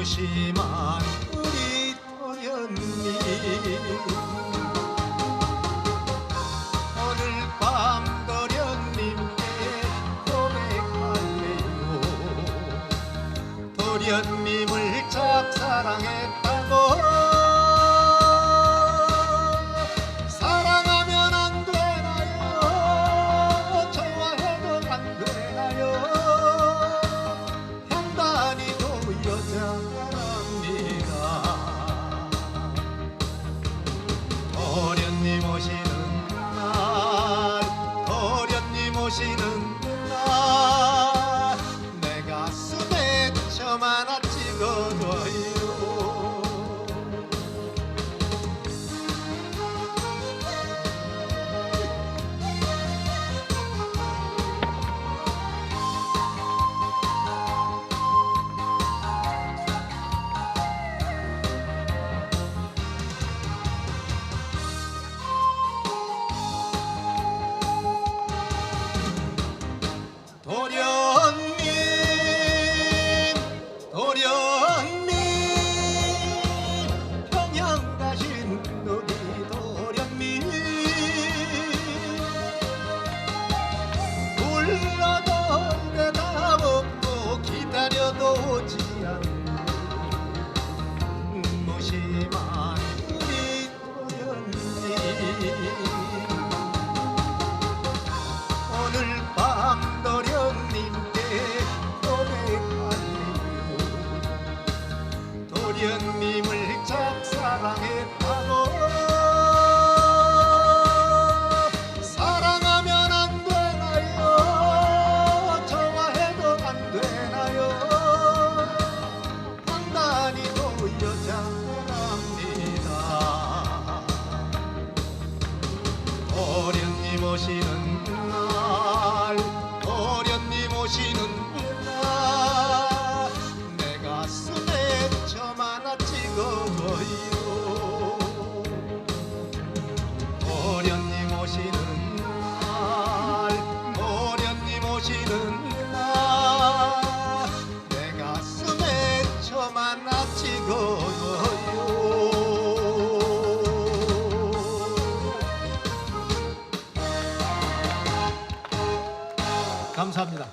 무심한 우리 도련님. 오늘 밤 도련님께 고백할래요. 도련님을 짝사랑했다고 心 오시는 날 어련님 오시는 날 내 가슴에 점 하나 찍어요 어련님 오시는 날 어련님 오시는 감사합니다.